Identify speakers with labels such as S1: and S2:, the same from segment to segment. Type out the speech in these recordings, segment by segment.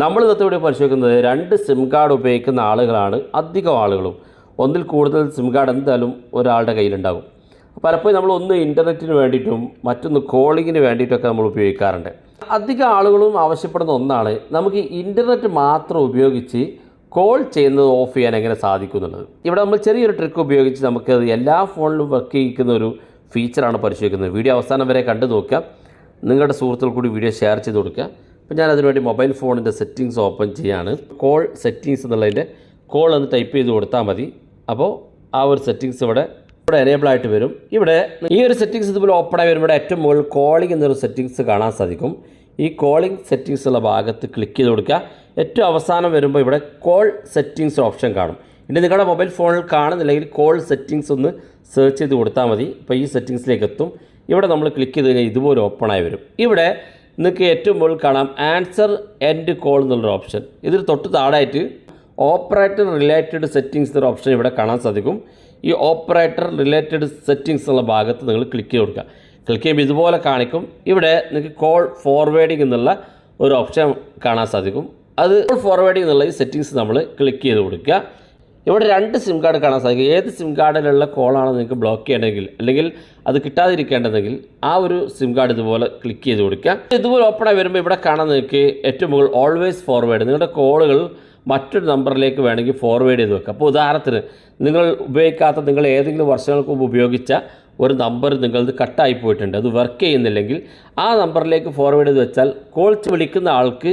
S1: നമ്മൾ ഇന്നത്തെ ഇവിടെ പരിശോധിക്കുന്നത് രണ്ട് സിം കാർഡ് ഉപയോഗിക്കുന്ന ആളുകളാണ് അധികം ആളുകളും. ഒന്നിൽ കൂടുതൽ സിം കാർഡ് എന്തായാലും ഒരാളുടെ കയ്യിലുണ്ടാകും. പലപ്പോഴും നമ്മൾ ഒന്ന് ഇന്റർനെറ്റിന് വേണ്ടിയിട്ടും മറ്റൊന്ന് കോളിങ്ങിന് വേണ്ടിയിട്ടൊക്കെ നമ്മൾ ഉപയോഗിക്കാറുണ്ട്. അധികം ആളുകളും ആവശ്യപ്പെടുന്ന ഒന്നാണ് നമുക്ക് ഇന്റർനെറ്റ് മാത്രം ഉപയോഗിച്ച് കോൾ ചെയ്യുന്നത് ഓഫ് ചെയ്യാൻ എങ്ങനെ സാധിക്കുന്നുള്ളത് ഇവിടെ നമ്മൾ ചെറിയൊരു ട്രിക്ക് ഉപയോഗിച്ച് നമുക്ക് എല്ലാ ഫോണിലും വർക്ക് ചെയ്യിക്കുന്ന ഒരു ഫീച്ചറാണ് പരിശോധിക്കുന്നത്. വീഡിയോ അവസാനം വരെ കണ്ടു നോക്കുക. നിങ്ങളുടെ സുഹൃത്തുക്കൾ കൂടി വീഡിയോ ഷെയർ ചെയ്ത് കൊടുക്കുക. അപ്പോൾ ഞാൻ അതിനുവേണ്ടി മൊബൈൽ ഫോണിന്റെ സെറ്റിങ്സ് ഓപ്പൺ ചെയ്യാണ്. കോൾ സെറ്റിങ്സ് എന്നുള്ളതിന്റെ കോൾ എന്ന് ടൈപ്പ് ചെയ്ത് കൊടുത്താൽ മതി. അപ്പോൾ ആ ഒരു സെറ്റിങ്സ് ഇവിടെ ഇവിടെ എനേബിൾ ആയിട്ട് വരും. ഇവിടെ ഈ ഒരു സെറ്റിങ്സ് ഇതുപോലെ ഓപ്പൺ ആയി വരുമ്പോൾ ഏറ്റവും മുകളിൽ കോളിംഗ് എന്നൊരു സെറ്റിങ്സ് കാണാൻ സാധിക്കും. ഈ കോളിംഗ് സെറ്റിങ്സ് ഉള്ള ഭാഗത്ത് ക്ലിക്ക് ചെയ്ത് കൊടുക്കുക. ഏറ്റവും അവസാനം വരുമ്പോൾ ഇവിടെ കോൾ സെറ്റിങ്സ് ഓപ്ഷൻ കാണും. ഇനി നിങ്ങളുടെ മൊബൈൽ ഫോണിൽ കാണുന്നില്ലെങ്കിൽ കോൾ സെറ്റിങ്സ് ഒന്ന് സെർച്ച് ചെയ്ത് കൊടുത്താൽ മതി. ഇപ്പോൾ ഈ സെറ്റിങ്സിലേക്ക് എത്തും. ഇവിടെ നമ്മൾ ക്ലിക്ക് ചെയ്ത് കഴിഞ്ഞാൽ ഇതുപോലെ ഓപ്പൺ ആയി വരും. ഇവിടെ നിങ്ങൾക്ക് ഏറ്റവും കാണാം ആൻസർ എൻഡ് കോൾ എന്നുള്ളൊരു ഓപ്ഷൻ. ഇതിൽ തൊട്ട് താഴായിട്ട് ഓപ്പറേറ്റർ റിലേറ്റഡ് സെറ്റിങ്സ് എന്നൊരു ഓപ്ഷൻ ഇവിടെ കാണാൻ സാധിക്കും. ഈ ഓപ്പറേറ്റർ റിലേറ്റഡ് സെറ്റിങ്സ് എന്നുള്ള ഭാഗത്ത് നിങ്ങൾ ക്ലിക്ക് ചെയ്ത് കൊടുക്കുക. ക്ലിക്ക് ചെയ്യുമ്പോൾ ഇതുപോലെ കാണിക്കും. ഇവിടെ നിങ്ങൾക്ക് കോൾ ഫോർവേഡിംഗ് എന്നുള്ള ഒരു ഓപ്ഷൻ കാണാൻ സാധിക്കും. അത് കോൾ ഫോർവേഡിംഗ് എന്നുള്ള ഈ സെറ്റിങ്സ് നമ്മൾ ക്ലിക്ക് ചെയ്ത് കൊടുക്കുക. ഇവിടെ രണ്ട് സിം കാർഡ് കാണാൻ സാധിക്കും. ഏത് സിം കാർഡിലുള്ള കോളാണ് നിങ്ങൾക്ക് ബ്ലോക്ക് ചെയ്യേണ്ടതെങ്കിൽ അല്ലെങ്കിൽ അത് കിട്ടാതിരിക്കേണ്ടതെങ്കിൽ ആ ഒരു സിം കാർഡ് ഇതുപോലെ ക്ലിക്ക് ചെയ്ത് കൊടുക്കുക. ഇതുപോലെ ഓപ്പൺ ആയി വരുമ്പോൾ ഇവിടെ കാണാൻ നിങ്ങൾക്ക് ഏറ്റവും മുകളിൽ ഓൾവേസ് ഫോർവേഡ് നിങ്ങളുടെ കോളുകൾ മറ്റൊരു നമ്പറിലേക്ക് വേണമെങ്കിൽ ഫോർവേഡ് ചെയ്ത് വെക്കുക. അപ്പോൾ ഉദാഹരണത്തിന് നിങ്ങൾ ഉപയോഗിക്കാത്ത നിങ്ങൾ ഏതെങ്കിലും വർഷങ്ങൾക്ക് മുമ്പ് ഉപയോഗിച്ച ഒരു നമ്പർ നിങ്ങളത് കട്ടായി പോയിട്ടുണ്ട്. അത് വർക്ക് ചെയ്യുന്നില്ലെങ്കിൽ ആ നമ്പറിലേക്ക് ഫോർവേഡ് ചെയ്ത് വെച്ചാൽ കോൾ വിളിക്കുന്ന ആൾക്ക്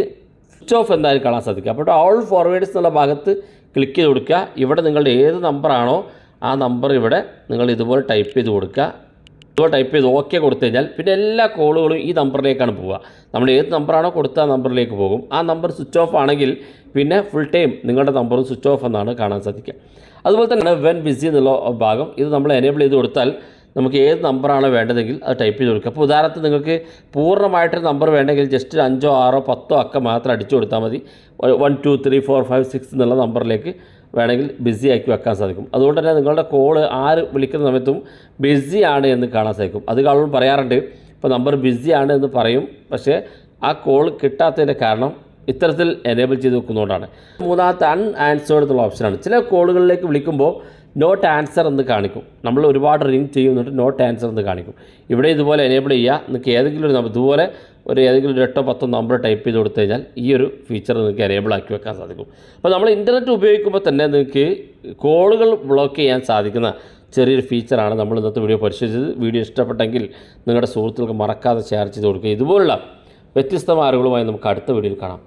S1: സ്വിച്ച് ഓഫ് എന്തായാലും കാണാൻ സാധിക്കും. അപ്പോൾ ഓൾ ഫോർവേഡ്സ് എന്നുള്ള ഭാഗത്ത് ക്ലിക്ക് ചെയ്ത് കൊടുക്കുക. ഇവിടെ നിങ്ങളുടെ ഏത് നമ്പറാണോ ആ നമ്പർ ഇവിടെ നിങ്ങൾ ഇതുപോലെ ടൈപ്പ് ചെയ്ത് കൊടുക്കുക. ഇതുപോലെ ടൈപ്പ് ചെയ്ത് ഓക്കെ കൊടുത്തു കഴിഞ്ഞാൽ പിന്നെ എല്ലാ കോളുകളും ഈ നമ്പറിലേക്കാണ് പോവുക. നമ്മൾ ഏത് നമ്പറാണോ കൊടുത്ത ആ നമ്പറിലേക്ക് പോകും. ആ നമ്പർ സ്വിച്ച് ഓഫ് ആണെങ്കിൽ പിന്നെ ഫുൾ ടൈം നിങ്ങളുടെ നമ്പറും സ്വിച്ച് ഓഫ് എന്നാണ് കാണാൻ സാധിക്കുക. അതുപോലെ തന്നെ വെൻ ബിസി എന്നുള്ള ഭാഗം. ഇത് നമ്മൾ എനേബിൾ ചെയ്ത് കൊടുത്താൽ നമുക്ക് ഏത് നമ്പറാണോ വേണ്ടതെങ്കിൽ അത് ടൈപ്പ് ചെയ്ത് കൊടുക്കുക. അപ്പോൾ ഉദാഹരണത്തിന് നിങ്ങൾക്ക് പൂർണമായിട്ടൊരു നമ്പർ വേണ്ടെങ്കിൽ ജസ്റ്റ് ഒരു അഞ്ചോ ആറോ പത്തോ അക്കം മാത്രം അടിച്ചു കൊടുത്താൽ മതി. One two three four five six എന്നുള്ള നമ്പറിലേക്ക് വേണമെങ്കിൽ ബിസി ആക്കി വെക്കാൻ സാധിക്കും. അതുകൊണ്ട് തന്നെ നിങ്ങളുടെ കോൾ ആര് വിളിക്കുന്ന സമയത്തും ബിസി ആണ് എന്ന് കാണാൻ സാധിക്കും. അത് കാണുമ്പോൾ പറയാറുണ്ട് ഇപ്പോൾ നമ്പർ ബിസി ആണ് എന്ന് പറയും. പക്ഷേ ആ കോൾ കിട്ടാത്തതിന്റെ കാരണം ഇത്തരത്തിൽ എനേബിൾ ചെയ്ത് വെക്കുന്നതുകൊണ്ടാണ്. മൂന്നാമത്തെ അൺ ആൻസേർഡ് എന്നുള്ള ഓപ്ഷനാണ് ചില കോളുകളിലേക്ക് വിളിക്കുമ്പോൾ നോട്ട് ആൻസർ എന്ന് കാണിക്കും. നമ്മൾ ഒരുപാട് റിങ് ചെയ്യുന്നിട്ട് നോട്ട് ആൻസർ എന്ന് കാണിക്കും. ഇവിടെ ഇതുപോലെ എനേബിൾ ചെയ്യുക. നിങ്ങൾക്ക് ഏതെങ്കിലും ഒരു ഇതുപോലെ ഒരു ഏതെങ്കിലും ഒരു എട്ടോ പത്തോ നമ്പർ ടൈപ്പ് ചെയ്ത് കൊടുത്തു കഴിഞ്ഞാൽ ഈ ഒരു ഫീച്ചർ നിങ്ങൾക്ക് എനേബിൾ ആക്കി വെക്കാൻ സാധിക്കും. അപ്പോൾ നമ്മൾ ഇന്റർനെറ്റ് ഉപയോഗിക്കുമ്പോൾ തന്നെ നിങ്ങൾക്ക് കോളുകൾ ബ്ലോക്ക് ചെയ്യാൻ സാധിക്കുന്ന ചെറിയൊരു ഫീച്ചറാണ് നമ്മൾ ഇന്നത്തെ വീഡിയോ പരിശോധിച്ചത്. വീഡിയോ ഇഷ്ടപ്പെട്ടെങ്കിൽ നിങ്ങളുടെ സുഹൃത്തുക്കൾക്ക് മറക്കാതെ ഷെയർ ചെയ്ത് കൊടുക്കുക. ഇതുപോലുള്ള വ്യത്യസ്തമായ അറിവുകളുമായി നമുക്ക് അടുത്ത വീഡിയോയിൽ കാണാം.